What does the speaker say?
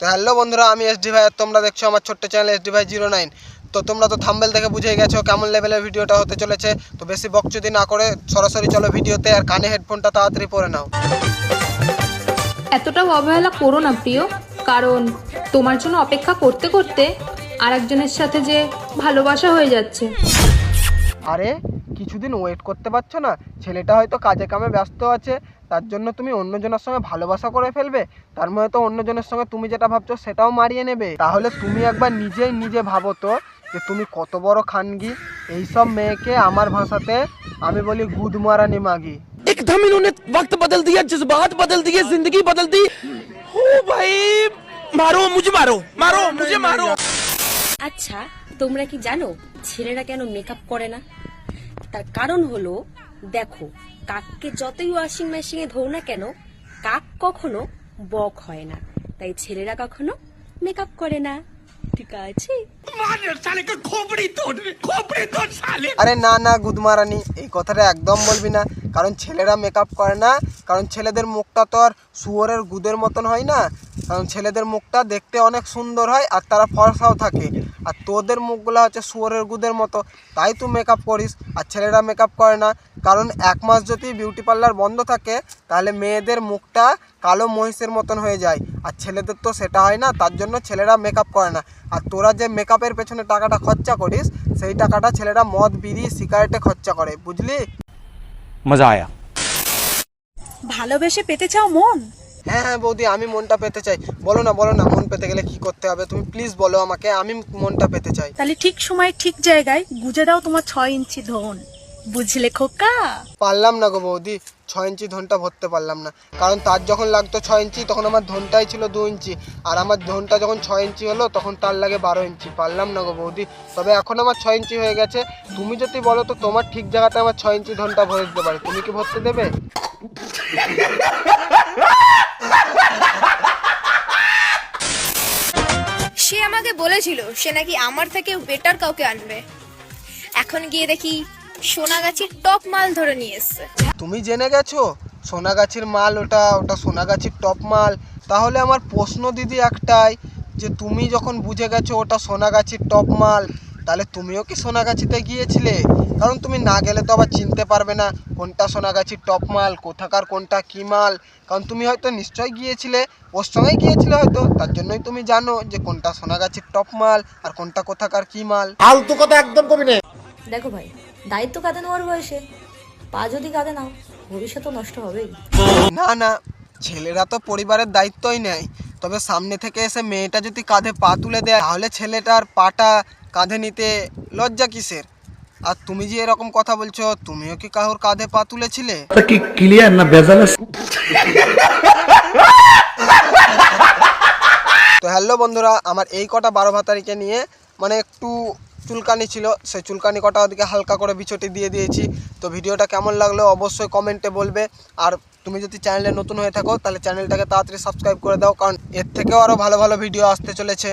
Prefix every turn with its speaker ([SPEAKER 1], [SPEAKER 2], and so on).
[SPEAKER 1] তো হ্যালো বন্ধুরা আমি এসডি ভাই আর তোমরা দেখছ আমার ছোট্ট চ্যানেল এসডি ভাই জিরো নাইন তো তোমরা তো থাম্বেল দেখে বুঝেই গেছো কেমন লেভেলের ভিডিওটা হতে চলেছে। তো বেশি বকচুদি না করে সরাসরি চলো ভিডিওতে আর কানে হেডফোনটা তাড়াতাড়ি পরে নাও।
[SPEAKER 2] এতটাও অবহেলা করো না প্রিয় কারণ তোমার জন্য অপেক্ষা করতে করতে আর একজনের সাথে যে ভালোবাসা হয়ে যাচ্ছে।
[SPEAKER 1] আরে কিছুদিন ওয়েট করতে পারছ না? ছেলেটা হয়তো কাজে কামে ব্যস্ত আছে তার জন্য তুমি অন্যজনের সঙ্গে ভালোবাসা করে ফেলবে। তার মধ্যে তো অন্যজনের সঙ্গে তুমি যেটা ভাবছ সেটাও মারিয়ে নেবে। তাহলে তুমি একবার নিজেই নিজে ভাবো তো যে তুমি কত বড় খানগি। এইসব মেয়েকে আমার ভাষাতে আমি বলি গুদ মারানি মাগি।
[SPEAKER 3] একদম ইনোনে ওয়াক্ত বদল দিয়া জজবাত বদল দিয়ে জিন্দগি বদল দি। ও ভাই মারো মুঝে মারো মারো মুঝে মারো।
[SPEAKER 4] আচ্ছা তোমরা কি জানো ছেলেরা কেন মেকআপ করে না? তার কারণ হলো দেখো কাককে যতই ওয়াশিং মেশিনে ধো না কেন কাক কখনো বক হয় না। তাই ছেলেরা কখনো মেকআপ করে না। ঠিক আছে?
[SPEAKER 1] আরে না না গুদমারানি এই কথাটা একদম বলবি না। কারণ ছেলেরা মেকআপ করে না কারণ ছেলেদের মুখটা তো আর শুয়োরের গুদের মতন হয় না। কারণ ছেলেদের মুখটা দেখতে অনেক সুন্দর হয় আর তারা ফর্সাও থাকে। আর তোদের মুখগুলো হচ্ছে শুয়োরের গুদের মতো। তাই তুই মেকআপ করিস। আর ছেলেরা মেকআপ করে না। কারণ এক মাস যদি বিউটি পার্লার বন্ধ থাকে, তাহলে মেয়েদের মুখটা কালো মহিষের মতন হয়ে যায়। আর ছেলেদের তো সেটা হয় না। তার জন্য ছেলেরা মেকআপ করে না। আর তোরা যে মেকআপের পেছনে টাকাটা খরচা করিস, সেই টাকাটা ছেলেরা মদ, বিড়ি সিগারেটে খরচা করে। বুঝলি?
[SPEAKER 5] মজা আয়া।
[SPEAKER 6] ভালোবেসে পেতে চাও মন?
[SPEAKER 1] হ্যাঁ হ্যাঁ বৌদি আমি মনটা পেতে চাই। বলো না বলো না মন পেতে গেলে কি করতে হবে? তুমি প্লিজ বলো আমাকে আমি মনটা পেতে চাই।
[SPEAKER 6] তাহলে ঠিক সময় ঠিক জায়গায় গুজে দাও তোমার ছয় ইঞ্চি ধন। বুঝলে খোকা?
[SPEAKER 1] পারলাম না গো বৌদি ছয় ইঞ্চি ধনটা ভরতে পারলাম না। কারণ তার যখন লাগতো ছয় ইঞ্চি তখন আমার ধনটাই ছিল দু ইঞ্চি। আর আমার ধনটা যখন ছয় ইঞ্চি হলো তখন তার লাগে বারো ইঞ্চি। পারলাম না গো বৌদি। তবে এখন আমার ছয় ইঞ্চি হয়ে গেছে। তুমি যদি বলো তো তোমার ঠিক জায়গাতে আমার ছয় ইঞ্চি ধনটা ভরে দিতে পারে। তুমি কি ভরতে দেবে?
[SPEAKER 7] সে আমাকে বলেছিল, সে নাকি আমার থেকে বেটার কাউকে আনবে। এখন গিয়ে দেখি সোনাগাছির টপ মাল ধরে নিয়ে এসছে।
[SPEAKER 1] তুমি জেনে গেছো? সোনাগাছির মাল ওটা ওটা সোনাগাছির টপ মাল। তাহলে আমার প্রশ্ন দিদি একটাই, যে তুমি যখন বুঝে গেছো ওটা সোনাগাছির টপ মাল তাহলে তুমিও কি সোনাগাছিতে গিয়েছিলে? কারণ তুমি না গেলে তো আবার চিনতে পারবে না কোনটা সোনাগাছির টপ মাল কোথাকার কোনটা কী মাল। কারণ তুমি হয়তো নিশ্চয়ই গিয়েছিলে ওর সঙ্গেই গিয়েছিলে হয়তো তার জন্যই তুমি জানো যে কোনটা সোনাগাছির টপ মাল আর কোনটা কোথাকার কী মাল।
[SPEAKER 8] ফালতু কথা একদম কবি নেই দেখো ভাই দায়িত্ব কাঁধে নেওয়ার বয়সে? পা যদি কাঁধে নাও ভবিষ্যৎ তো নষ্ট হবেই।
[SPEAKER 1] না না ছেলেরা তো পরিবারের দায়িত্বই নেয়। তবে সামনে থেকে এসে মেয়েটা যদি কাঁধে পা তুলে দেয় তাহলে ছেলেটার পাটা কাঁধে নিতে লজ্জা কিসের? আর তুমি যে এরকম কথা বলছো তুমিও কি কারোর কাঁধে পা তুলেছিলে?
[SPEAKER 5] কি ক্লিয়ার না বেজাল
[SPEAKER 1] তো হ্যালো বন্ধুরা আমার এই কটা বারো ভাতারিকে নিয়ে মানে একটু চুলকানি ছিল। সেই চুলকানি কটা ওদিকে হালকা করে বিছটি দিয়ে দিয়েছি। তো ভিডিওটা কেমন লাগল অবশ্যই কমেন্টে বলবে। আর তুমি যদি চ্যানেলে নতুন হয়ে থাকো তাহলে চ্যানেলটাকে তাড়াতাড়ি সাবস্ক্রাইব করে দাও কারণ এর থেকেও আরও ভালো ভালো ভিডিও আসতে চলেছে।